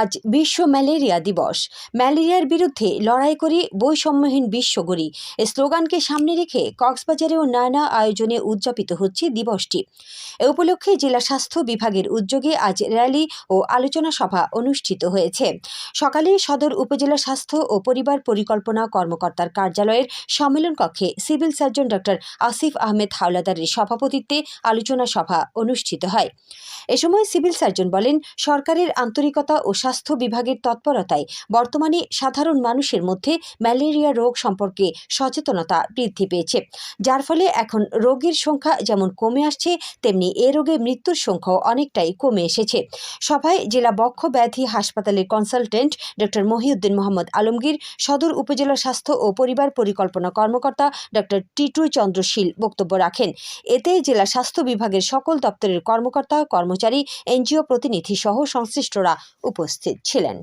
আজ বিশ্ব ম্যালেরিয়া দিবস। ম্যালেরিয়ার বিরুদ্ধে লড়াই করে বৈষম্যহীন বিশ্ব গড়ি স্লোগানকে সামনে রেখে কক্সবাজারেও নানা আয়োজনে উদযাপিত হচ্ছে দিবসটি। এ উপলক্ষে জেলা স্বাস্থ্য বিভাগের উদ্যোগে আজ র্যালি ও আলোচনা সভা অনুষ্ঠিত হয়েছে। সকালে সদর উপজেলা স্বাস্থ্য ও পরিবার পরিকল্পনা কর্মকর্তার কার্যালয়ের সম্মেলন কক্ষে civil surgeon doctor Asif Ahmed হাওলাদারের সভাপতিত্বে আলোচনা সভা অনুষ্ঠিত হয়। এ সময় সিভিল সার্জন বলেন, সরকারের আন্তরিকতা ও স্বাস্থ্য বিভাগের তৎপরতায় বর্তমানে সাধারণ মানুষের মধ্যে ম্যালেরিয়া রোগ সম্পর্কে সচেতনতা বৃদ্ধি পেয়েছে। যার ফলে এখন রোগীর সংখ্যা যেমন কমে আসছে, তেমনি এ রোগে মৃত্যুর সংখ্যাও অনেকটাই কমে এসেছে। সভায় জেলা বক্ষ ব্যাধি হাসপাতালের কনসালটেন্ট ডক্টর মহিউদ্দিন মোহাম্মদ আলমগীর, সদর উপজেলা স্বাস্থ্য ও পরিবার পরিকল্পনা কর্মকর্তা ডক্টর টিটু চন্দ্রশীল বক্তব্য রাখেন। এতে জেলা স্বাস্থ্য বিভাগের সকল দপ্তরের কর্মকর্তা, কর্মচারী, এনজিও প্রতিনিধি সহ সংশ্লিষ্টরা উপস্থিত ছিলেন।